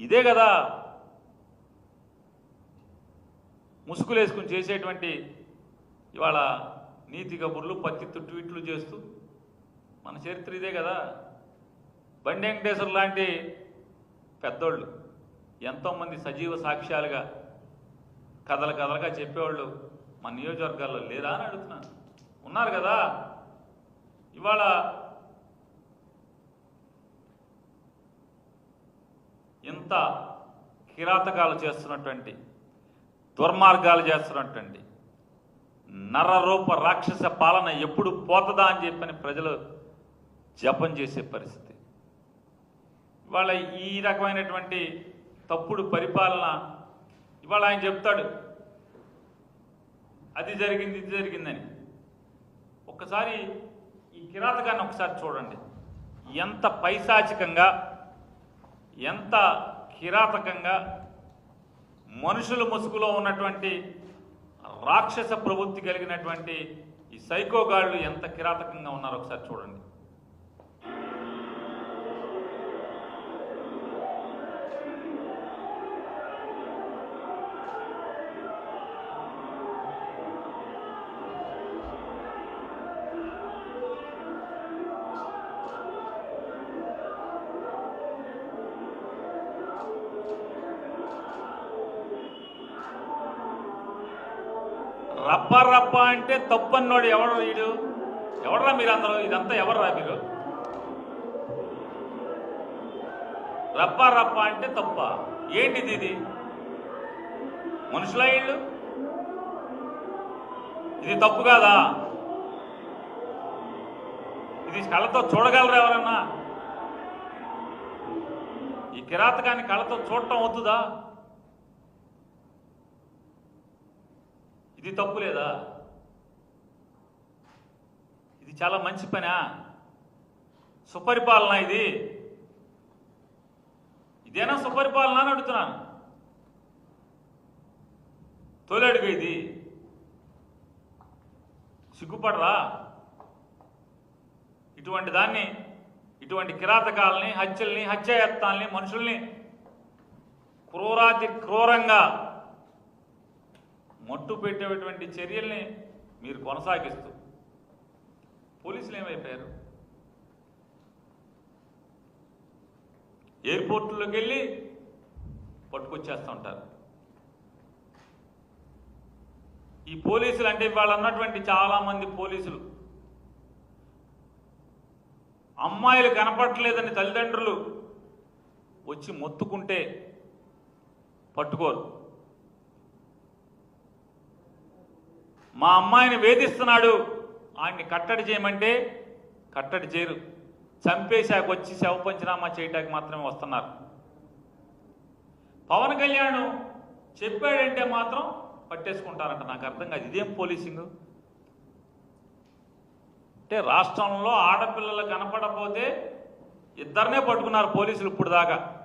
ఇదే కదా ముసుగులేసుకుని చేసేటువంటి ఇవాళ నీతి కబుర్లు పత్తిత్తు ట్వీట్లు చేస్తూ మన చరిత్ర ఇదే కదా. బండి వెంకటేశ్వర్ లాంటి పెద్దోళ్ళు ఎంతోమంది సజీవ సాక్ష్యాలుగా కథలు కథలుగా చెప్పేవాళ్ళు మన నియోజకవర్గాల్లో లేరా అని అడుగుతున్నాను. ఉన్నారు కదా. ఇవాళ ఎంత కిరాతకాలు చేస్తున్నటువంటి దుర్మార్గాలు చేస్తున్నటువంటి నరరూప రాక్షస పాలన ఎప్పుడు పోతుందా అని చెప్పని ప్రజలు జపం చేసే పరిస్థితి. ఇవాళ ఈ రకమైనటువంటి తప్పుడు పరిపాలన ఇవాళ ఆయన చెప్తాడు అది జరిగింది ఇది జరిగిందని. ఒక్కసారి ఈ కిరాతకాన్ని ఒకసారి చూడండి. ఎంత పైశాచికంగా ఎంత కిరాతకంగా మనుషుల ముసుగులో ఉన్నటువంటి రాక్షస ప్రవృత్తి కలిగినటువంటి ఈ సైకోగాళ్ళు ఎంత కిరాతకంగా ఉన్నారో ఒకసారి చూడండి. రప్ప రప్ప అంటే తప్పన్నోడు ఎవడు వీడు? ఎవడరా మీరందరూ? ఇదంతా ఎవర్రా మీరు? రప్ప రప్ప అంటే తప్ప. ఏంటిది ఇది? మనుషుల వీళ్ళు? ఇది తప్పు కాదా? ఇది కళ్ళతో చూడగలరా ఎవరన్నా? ఈ కిరాతకాన్ని కళ్ళతో చూడటం అవుతుందా ఇది తప్పు లేదా? ఇది చాలా మంచి పనా? సుపరిపాలన ఇది? ఇదేనా సుపరిపాలన అని అడుగుతున్నాను. తొలడుగు ఇది? సిగ్గుపడరా? ఇటువంటి దాన్ని ఇటువంటి కిరాతకాలని హత్యల్ని హత్యాయత్నాల్ని మనుషుల్ని క్రూరాతి క్రూరంగా మట్టు పెట్టేటువంటి చర్యల్ని మీరు కొనసాగిస్తూ పోలీసులు ఏమైపోయారు? ఎయిర్పోర్టులోకి వెళ్ళి పట్టుకొచ్చేస్తూ ఉంటారు ఈ పోలీసులు అంటే వాళ్ళు అన్నటువంటి చాలామంది పోలీసులు. అమ్మాయిలు కనపడలేదని తల్లిదండ్రులు వచ్చి మొత్తుకుంటే పట్టుకోరు. మా అమ్మాయిని వేధిస్తున్నాడు. ఆయన్ని కట్టడి చేయమంటే కట్టడి చేయరు. చంపేశాక వచ్చి శవ పంచనామా చేయటానికి మాత్రమే వస్తున్నారు. పవన్ కళ్యాణ్ చెప్పాడంటే మాత్రం పట్టేసుకుంటారంట. నాకు అర్థం కాదు. ఇదేం పోలీసింగ్? అంటే రాష్ట్రంలో ఆడపిల్లలు కనపడపోతే ఇద్దరినే పట్టుకున్నారు పోలీసులు ఇప్పుడు దాకా